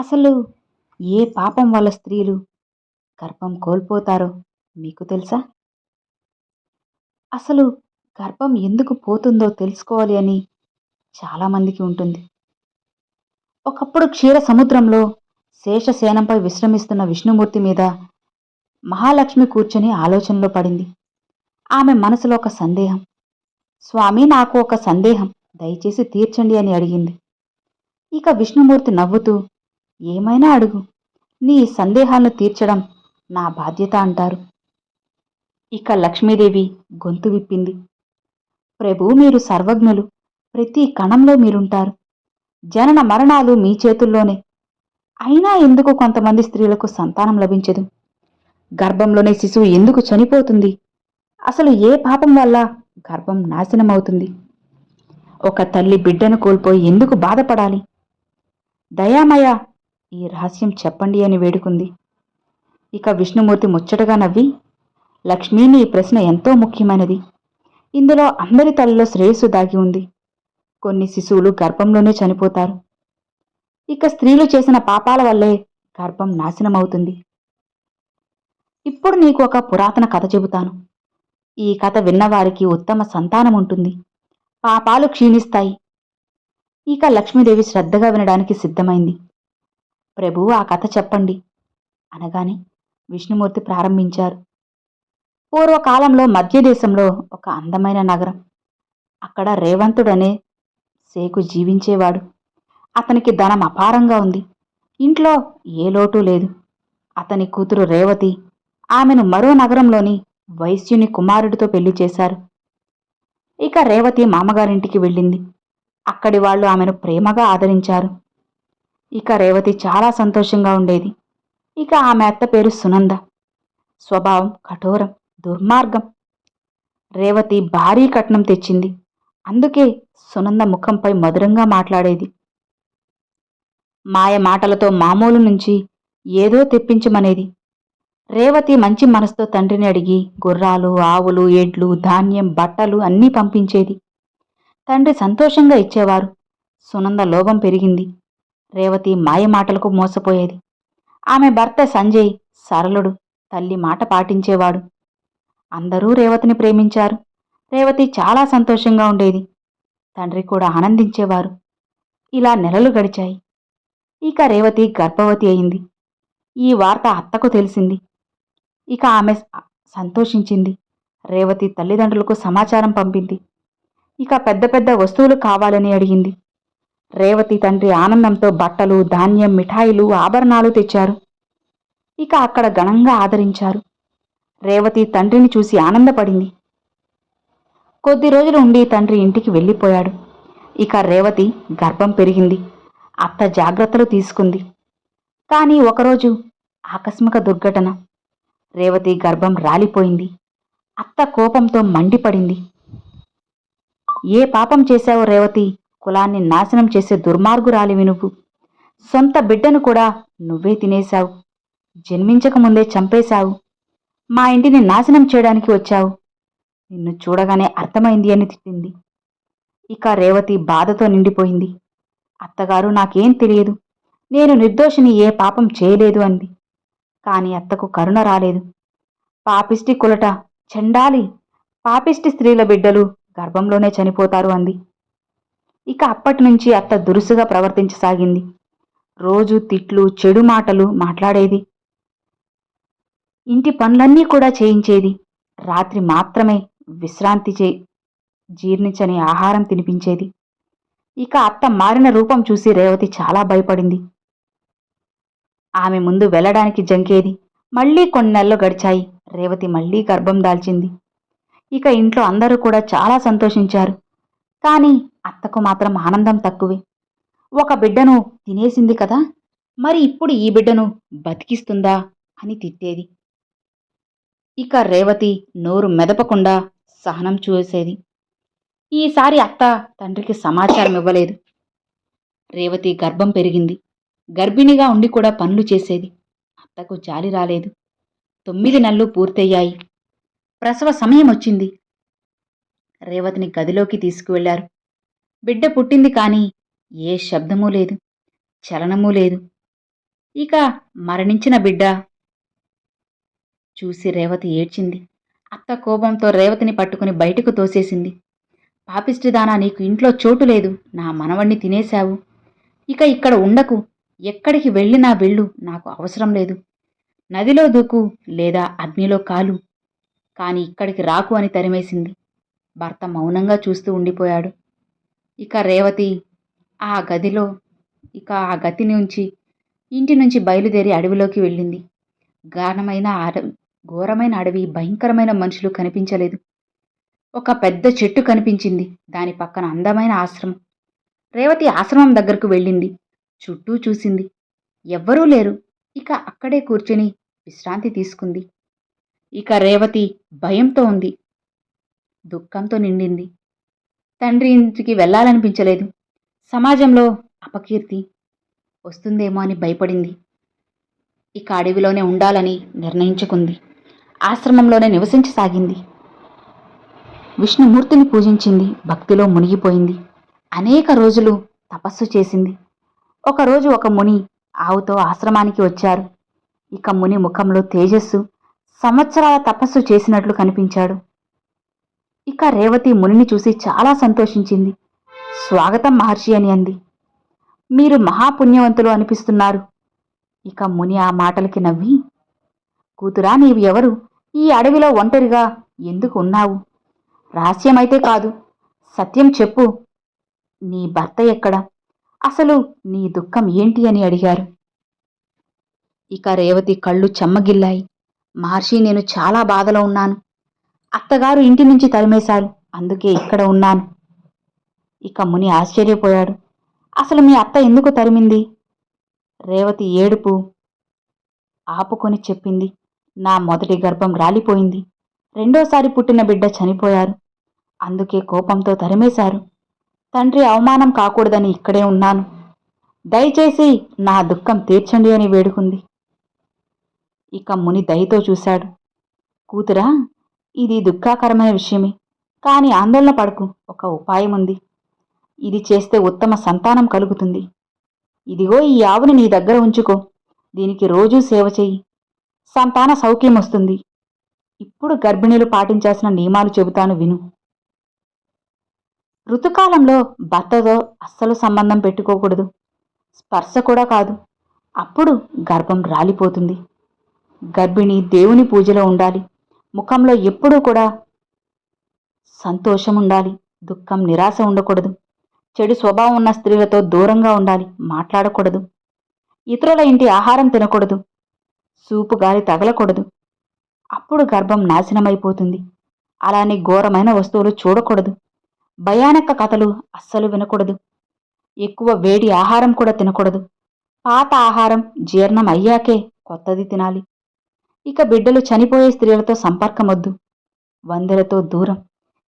అసలు ఏ పాపం వల్ల స్త్రీలు గర్భం కోల్పోతారో మీకు తెలుసా? అసలు గర్భం ఎందుకు పోతుందో తెలుసుకోవాలి అని చాలామందికి ఉంటుంది. ఒకప్పుడు క్షీర సముద్రంలో శేషసేనంపై విశ్రమిస్తున్న విష్ణుమూర్తి మీద మహాలక్ష్మి కూర్చొని ఆలోచనలో పడింది. ఆమె మనసులో ఒక సందేహం. స్వామి నాకు ఒక సందేహం. దయచేసి తీర్చండి అని అడిగింది. ఇక విష్ణుమూర్తి నవ్వుతూ ఏమైనా అడుగు. నీ సందేహాలను తీర్చడం నా బాధ్యత అంటారు. ఇక లక్ష్మీదేవి గొంతు విప్పింది. ప్రభు మీరు సర్వజ్ఞులు. ప్రతి కణంలో మీరుంటారు. జనన మరణాలు మీ చేతుల్లోనే. అయినా ఎందుకు కొంతమంది స్త్రీలకు సంతానం లభించదు? గర్భంలోనే శిశువు ఎందుకు చనిపోతుంది? అసలు ఏ పాపం వల్ల గర్భం నాశనమవుతుంది? ఒక తల్లి బిడ్డను కోల్పోయి ఎందుకు బాధపడాలి? దయామయ ఈ రహస్యం చెప్పండి అని వేడుకుంది. ఇక విష్ణుమూర్తి ముచ్చటగా నవ్వి లక్ష్మీని ఈ ప్రశ్న ఎంతో ముఖ్యమైనది. ఇందులో అందరి తలలో శ్రేయస్సు దాగి ఉంది. కొన్ని శిశువులు గర్భంలోనే చనిపోతారు. ఇక స్త్రీలు చేసిన పాపాల వల్లే గర్భం నాశనమవుతుంది. ఇప్పుడు నీకు ఒక పురాతన కథ చెబుతాను. ఈ కథ విన్నవారికి ఉత్తమ సంతానం ఉంటుంది. పాపాలు క్షీణిస్తాయి. ఇక లక్ష్మీదేవి శ్రద్ధగా వినడానికి సిద్ధమైంది. ప్రభు ఆ కథ చెప్పండి. అనగానే విష్ణుమూర్తి ప్రారంభించారు. పూర్వకాలంలో మధ్యదేశంలో ఒక అందమైన నగరం. అక్కడ రేవంతుడనే సేకు జీవించేవాడు. అతనికి ధనం అపారంగా ఉంది. ఇంట్లో ఏ లోటు లేదు. అతని కూతురు రేవతి ఆమెను మరో నగరంలోని వైశ్యుని కుమారుడితో పెళ్ళి చేశారు. ఇక రేవతి మామగారింటికి వెళ్ళింది. అక్కడి వాళ్ళు ఆమెను ప్రేమగా ఆదరించారు. ఇక రేవతి చాలా సంతోషంగా ఉండేది. ఇక ఆమె అత్త పేరు సునంద. స్వభావం కఠోరం దుర్మార్గం. రేవతి భారీ కట్నం తెచ్చింది. అందుకే సునంద ముఖంపై మధురంగా మాట్లాడేది. మాయ మాటలతో మామూలు నుంచి ఏదో తెప్పించమనేది. రేవతి మంచి మనసుతో తండ్రిని అడిగి గుర్రాలు ఆవులు ఎడ్లు ధాన్యం బట్టలు అన్నీ పంపించేది. తండ్రి సంతోషంగా ఇచ్చేవారు. సునంద లోభం పెరిగింది. రేవతి మాయ మాటలకు మోసపోయేది. ఆమె భర్త సంజయ్ సరళుడు తల్లి మాట పాటించేవాడు. అందరూ రేవతిని ప్రేమించారు. రేవతి చాలా సంతోషంగా ఉండేది. తండ్రి కూడా ఆనందించేవారు. ఇలా నెలలు గడిచాయి. ఇక రేవతి గర్భవతి అయింది. ఈ వార్త అత్తకు తెలిసింది. ఇక ఆమె సంతోషించింది. రేవతి తల్లిదండ్రులకు సమాచారం పంపింది. ఇక పెద్ద పెద్ద వస్తువులు కావాలని అడిగింది. రేవతి తండ్రి ఆనందంతో బట్టలు ధాన్యం మిఠాయిలు ఆభరణాలు తెచ్చారు. ఇక అక్కడ ఘనంగా ఆదరించారు. రేవతి తండ్రిని చూసి ఆనందపడింది. కొద్ది రోజులు ఉండి తండ్రి ఇంటికి వెళ్ళిపోయాడు. ఇక రేవతి గర్భం పెరిగింది. అత్త జాగ్రత్తలు తీసుకుంది. కానీ ఒకరోజు ఆకస్మిక దుర్ఘటన. రేవతి గర్భం రాలిపోయింది. అత్త కోపంతో మండిపడింది. ఏ పాపం చేశావు రేవతి? కులాన్ని నాశనం చేసే దుర్మార్గురాలివి నువ్వు సొంత బిడ్డను కూడా నువ్వే తినేశావు. జన్మించకముందే చంపేశావు. మా ఇంటిని నాశనం చేయడానికి వచ్చావు. నిన్ను చూడగానే అర్థమైంది అని తిట్టింది. ఇక రేవతి బాధతో నిండిపోయింది. అత్తగారు నాకేం తెలియదు. నేను నిర్దోషిని ఏ పాపం చేయలేదు అంది. కాని అత్తకు కరుణ రాలేదు. పాపిష్టి కులట చెండాలి. పాపిష్టి స్త్రీల బిడ్డలు గర్భంలోనే చనిపోతారు అంది. ఇక అప్పటి నుంచి అత్త దురుసుగా ప్రవర్తించసాగింది. రోజు తిట్లు చెడు మాటలు మాట్లాడేది. ఇంటి పనులన్నీ కూడా చేయించేది. రాత్రి మాత్రమే విశ్రాంతి చే జీర్ణించని ఆహారం తినిపించేది. ఇక అత్త మారిన రూపం చూసి రేవతి చాలా భయపడింది. ఆమె ముందు వెళ్ళడానికి జంకేది. మళ్ళీ కొన్ని నెలలు గడిచాయి. రేవతి మళ్ళీ గర్భం దాల్చింది. ఇక ఇంట్లో అందరూ కూడా చాలా సంతోషించారు. కానీ అత్తకు మాత్రం ఆనందం తక్కువే. ఒక బిడ్డను తినేసింది కదా మరి ఇప్పుడు ఈ బిడ్డను బతికిస్తుందా అని తిట్టేది. ఇక రేవతి నోరు మెదపకుండా సహనం చూసేది. ఈసారి అత్త తండ్రికి సమాచారం ఇవ్వలేదు. రేవతి గర్భం పెరిగింది. గర్భిణిగా ఉండి కూడా పనులు చేసేది. అత్తకు జాలి రాలేదు. తొమ్మిది నెలలు పూర్తయ్యాయి. ప్రసవ సమయం వచ్చింది. రేవతిని గదిలోకి తీసుకువెళ్ళారు బిడ్డ పుట్టింది కానీ ఏ శబ్దమూ లేదు చలనమూ లేదు. ఇక మరణించిన బిడ్డ చూసి రేవతి ఏడ్చింది. అత్త కోపంతో రేవతిని పట్టుకుని బయటకు తోసేసింది. పాపిష్టిదానా నీకు ఇంట్లో చోటు లేదు. నా మనవణ్ణి తినేశావు. ఇక ఇక్కడ ఉండకు. ఎక్కడికి వెళ్ళినా వెళ్ళు. నాకు అవసరం లేదు. నదిలో దూకు లేదా అగ్నిలో కాలు. కాని ఇక్కడికి రాకు అని తరిమేసింది. భర్త మౌనంగా చూస్తూ ఉండిపోయాడు. ఇక రేవతి ఆ గదిలో ఇక ఆ గతి నుంచి ఇంటి నుంచి బయలుదేరి అడవిలోకి వెళ్ళింది. గాఢమైన అడవి ఘోరమైన అడవి భయంకరమైన మనుషులు కనిపించలేదు. ఒక పెద్ద చెట్టు కనిపించింది దాని పక్కన అందమైన ఆశ్రమం. రేవతి ఆశ్రమం దగ్గరకు వెళ్ళింది చుట్టూ చూసింది. ఎవ్వరూ లేరు ఇక అక్కడే కూర్చొని విశ్రాంతి తీసుకుంది. ఇక రేవతి భయంతో ఉంది దుఃఖంతో నిండింది. తండ్రి ఇంటికి వెళ్ళాలనిపించలేదు. సమాజంలో అపకీర్తి వస్తుందేమో అని భయపడింది. ఇక అడవిలోనే ఉండాలని నిర్ణయించుకుంది. ఆశ్రమంలోనే నివసించసాగింది. విష్ణుమూర్తిని పూజించింది. భక్తిలో మునిగిపోయింది. అనేక రోజులు తపస్సు చేసింది. ఒకరోజు ఒక ముని ఆవుతో ఆశ్రమానికి వచ్చారు. ఇక ముని ముఖంలో తేజస్సు సంవత్సరాల తపస్సు చేసినట్లు కనిపించాడు. ఇక రేవతి మునిని చూసి చాలా సంతోషించింది. స్వాగతం మహర్షి అని అంది. మీరు మహాపుణ్యవంతులు అనిపిస్తున్నారు. ఇక ముని ఆ మాటలకి నవ్వి కూతురా నీవు ఎవరు? ఈ అడవిలో ఒంటరిగా ఎందుకు ఉన్నావు? రహస్యమైతే కాదు. సత్యం చెప్పు. నీ భర్త ఎక్కడ? అసలు నీ దుఃఖం ఏంటి అని అడిగారు. ఇక రేవతి కళ్ళు చెమ్మగిల్లాయి. మహర్షి నేను చాలా బాధలో ఉన్నాను. అత్తగారు ఇంటి నుంచి తరిమేశారు. అందుకే ఇక్కడ ఉన్నాను. ఇక ముని ఆశ్చర్యపోయాడు. అసలు మీ అత్త ఎందుకు తరిమింది? రేవతి ఏడుపు ఆపుకొని చెప్పింది. నా మొదటి గర్భం రాలిపోయింది. రెండోసారి పుట్టిన బిడ్డ చనిపోయారు. అందుకే కోపంతో తరిమేశారు. తండ్రి అవమానం కాకూడదని ఇక్కడే ఉన్నాను. దయచేసి నా దుఃఖం తీర్చండి అని వేడుకుంది. ఇక ముని దయతో చూశాడు. కూతురా ఇది దుఃఖాకరమైన విషయమే. కానీ ఆందోళన పడకు ఒక ఉపాయం ఉంది. ఇది చేస్తే ఉత్తమ సంతానం కలుగుతుంది. ఇదిగో ఈ ఆవుని నీ దగ్గర ఉంచుకో. దీనికి రోజూ సేవ చెయ్యి. సంతాన సౌఖ్యం వస్తుంది. ఇప్పుడు గర్భిణీలు పాటించాల్సిన నియమాలు చెబుతాను విను. ఋతుకాలంలో భర్తతో అస్సలు సంబంధం పెట్టుకోకూడదు. స్పర్శ కూడా కాదు. అప్పుడు గర్భం రాలిపోతుంది. గర్భిణి దేవుని పూజలో ఉండాలి. ముఖంలో ఎప్పుడూ కూడా సంతోషం ఉండాలి దుఃఖం నిరాశ ఉండకూడదు. చెడు స్వభావం ఉన్న స్త్రీలతో దూరంగా ఉండాలి మాట్లాడకూడదు. ఇతరుల ఇంటి ఆహారం తినకూడదు. సూపు గాలి తగలకూడదు. అప్పుడు గర్భం నాశనమైపోతుంది. అలానే ఘోరమైన వస్తువులు చూడకూడదు. భయానక కథలు అస్సలు వినకూడదు. ఎక్కువ వేడి ఆహారం కూడా తినకూడదు. పాత ఆహారం జీర్ణం అయ్యాకే కొత్తది తినాలి. ఇక బిడ్డలు చనిపోయే స్త్రీలతో సంపర్కమొద్దు. వందలతో దూరం.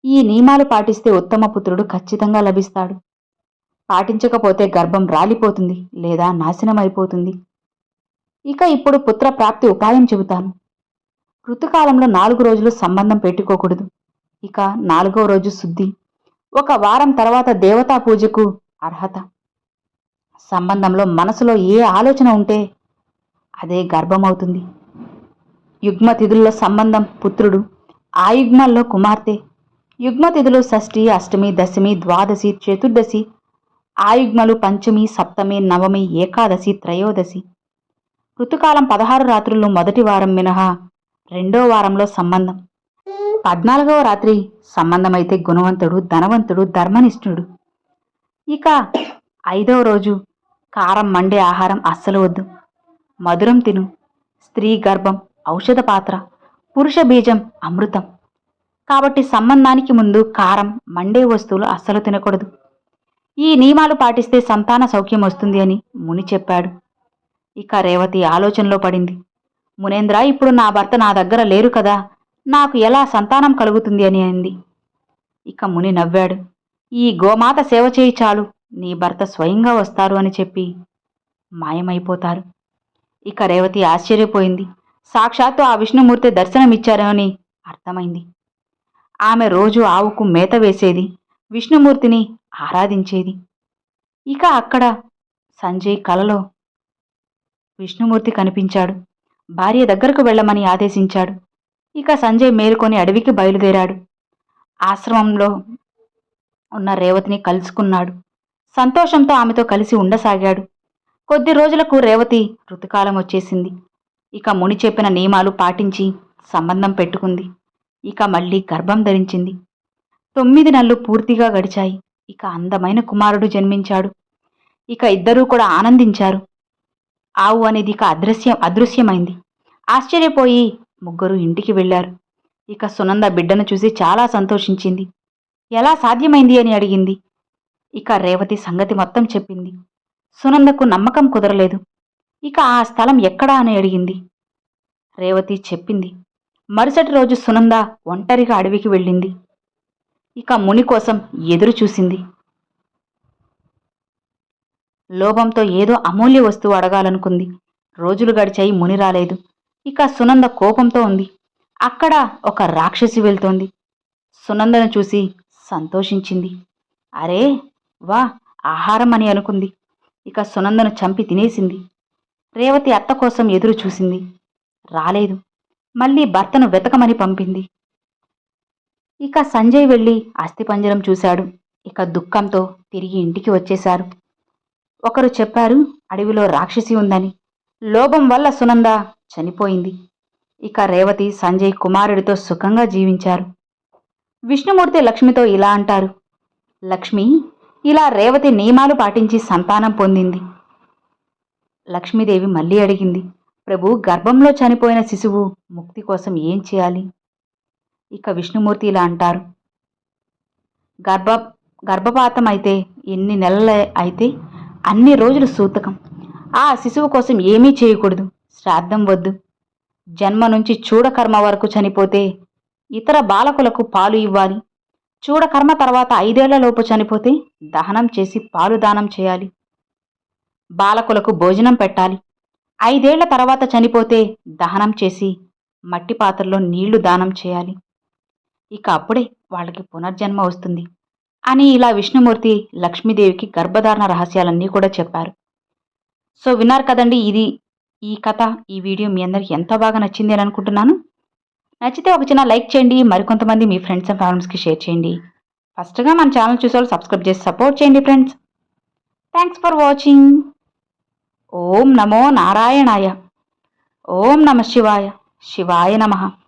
ఈ నియమాలు పాటిస్తే ఉత్తమ పుత్రుడు ఖచ్చితంగా లభిస్తాడు. పాటించకపోతే గర్భం రాలిపోతుంది లేదా నాశనం అయిపోతుంది ఇక ఇప్పుడు పుత్ర ప్రాప్తి ఉపాయం చెబుతాను. ఋతుకాలంలో నాలుగు రోజులు సంబంధం పెట్టుకోకూడదు. ఇక నాలుగవ రోజు శుద్ధి. ఒక వారం తర్వాత దేవతా పూజకు అర్హత. సంబంధంలో మనసులో ఏ ఆలోచన ఉంటే అదే గర్భమవుతుంది. యుగ్మతిథుల్లో సంబంధం పుత్రుడు ఆ యుగ్మాల్లో కుమార్తె. యుగ్మతిథులు షష్ఠి అష్టమి దశమి ద్వాదశి చతుర్దశి ఆయుగ్మలు పంచమి సప్తమి నవమి ఏకాదశి త్రయోదశి. ఋతుకాలం పదహారు రాత్రులు మొదటి వారం మినహా రెండో వారంలో సంబంధం. పద్నాలుగవ రాత్రి సంబంధమైతే గుణవంతుడు ధనవంతుడు ధర్మనిష్ఠుడు. ఇక ఐదవ రోజు కారం మండే ఆహారం అస్సలు వద్దు. మధురం తిను. స్త్రీ గర్భం ఔషధ పాత్ర పురుష బీజం అమృతం. కాబట్టి సంబంధానికి ముందు కారం మండే వస్తువులు అస్సలు తినకూడదు. ఈ నియమాలు పాటిస్తే సంతాన సౌఖ్యం వస్తుంది అని ముని చెప్పాడు. ఇక రేవతి ఆలోచనలో పడింది. మునేంద్ర ఇప్పుడు నా భర్త నా దగ్గర లేరు కదా నాకు ఎలా సంతానం కలుగుతుంది అని అంది. ఇక ముని నవ్వాడు. ఈ గోమాత సేవ చేయి చాలు నీ భర్త స్వయంగా వస్తారు అని చెప్పి మాయమైపోతారు. ఇక రేవతి ఆశ్చర్యపోయింది. సాక్షాత్తు ఆ విష్ణుమూర్తి దర్శనమిచ్చారని అర్థమైంది. ఆమె రోజు ఆవుకు మేత వేసేది విష్ణుమూర్తిని ఆరాధించేది. ఇక అక్కడ సంజయ్ కలలో విష్ణుమూర్తి కనిపించాడు. భార్య దగ్గరకు వెళ్ళమని ఆదేశించాడు. ఇక సంజయ్ మేలుకొని అడవికి బయలుదేరాడు. ఆశ్రమంలో ఉన్న రేవతిని కలుసుకున్నాడు. సంతోషంతో ఆమెతో కలిసి ఉండసాగాడు. కొద్ది రోజులకు రేవతి ఋతుకాలం వచ్చేసింది. ఇక ముని చెప్పిన నియమాలు పాటించి సంబంధం పెట్టుకుంది. ఇక మళ్ళీ గర్భం ధరించింది. తొమ్మిది నెలలు పూర్తిగా గడిచాయి. ఇక అందమైన కుమారుడు జన్మించాడు. ఇక ఇద్దరూ కూడా ఆనందించారు. ఆవు అనేది ఇక అదృశ్యం అదృశ్యమైంది. ఆశ్చర్యపోయి ముగ్గురు ఇంటికి వెళ్ళారు. ఇక సునంద బిడ్డను చూసి చాలా సంతోషించింది. ఎలా సాధ్యమైంది అని అడిగింది. ఇక రేవతి సంగతి మొత్తం చెప్పింది. సునందకు నమ్మకం కుదరలేదు. ఇక ఆ స్థలం ఎక్కడా అని అడిగింది. రేవతి చెప్పింది. మరుసటి రోజు సునంద ఒంటరిగా అడవికి వెళ్ళింది. ఇక ముని కోసం ఎదురు చూసింది. లోభంతో ఏదో అమూల్య వస్తువు అడగాలనుకుంది. రోజులు గడిచాయి ముని రాలేదు. ఇక సునంద కోపంతో ఉంది. అక్కడ ఒక రాక్షసి వెళ్తోంది. సునందను చూసి సంతోషించింది. అరే వా ఆహారం అని అనుకుంది. ఇక సునందను చంపి తినేసింది. రేవతి అత్త కోసం ఎదురు చూసింది. రాలేదు. మళ్ళీ భర్తను వెతకమని పంపింది. ఇక సంజయ్ వెళ్ళి అస్థిపంజరం చూశాడు. ఇక దుఃఖంతో తిరిగి ఇంటికి వచ్చేశారు. ఒకరు చెప్పారు అడవిలో రాక్షసి ఉందని. లోభం వల్ల సునంద చనిపోయింది. ఇక రేవతి సంజయ్ కుమారుడితో సుఖంగా జీవించారు. విష్ణుమూర్తి లక్ష్మితో ఇలా అంటారు. లక్ష్మి ఇలా రేవతి నియమాలు పాటించి సంతానం పొందింది. లక్ష్మీదేవి మళ్ళీ అడిగింది ప్రభు గర్భంలో చనిపోయిన శిశువు ముక్తి కోసం ఏం చేయాలి? ఇక విష్ణుమూర్తి ఇలా అంటారు గర్భ గర్భపాతం అయితే ఎన్ని నెలల అయితే అన్ని రోజులు సూతకం. ఆ శిశువు కోసం ఏమీ చేయకూడదు శ్రాద్ధం వద్దు. జన్మ నుంచి చూడకర్మ వరకు చనిపోతే ఇతర బాలకులకు పాలు ఇవ్వాలి. చూడకర్మ తర్వాత ఐదేళ్ళలోపు చనిపోతే దహనం చేసి పాలు దానం చేయాలి. బాలకులకు భోజనం పెట్టాలి. ఐదేళ్ళ తర్వాత చనిపోతే దహనం చేసి మట్టి పాత్రలో నీళ్ళు దానం చేయాలి. ఇక అప్పుడే వాళ్ళకి పునర్జన్మ వస్తుంది అని ఇలా విష్ణుమూర్తి లక్ష్మీదేవికి గర్భధారణ రహస్యాలన్నీ కూడా చెప్పారు. సో విన్నారు కదండి ఇది ఈ కథ ఈ వీడియో మీ అందరికి ఎంతో బాగా నచ్చింది అని అనుకుంటున్నాను. నచ్చితే ఒక చిన్న లైక్ చేయండి మరికొంతమంది మీ ఫ్రెండ్స్ అండ్ ఫ్యామిలీస్కి షేర్ చేయండి. ఫస్ట్గా మన ఛానల్ చూసేవాళ్ళు సబ్స్క్రైబ్ చేసి సపోర్ట్ చేయండి ఫ్రెండ్స్. Thanks for watching. ఓం నమో నారాయణాయ. ఓం నమ శివాయ. శివాయ నమః.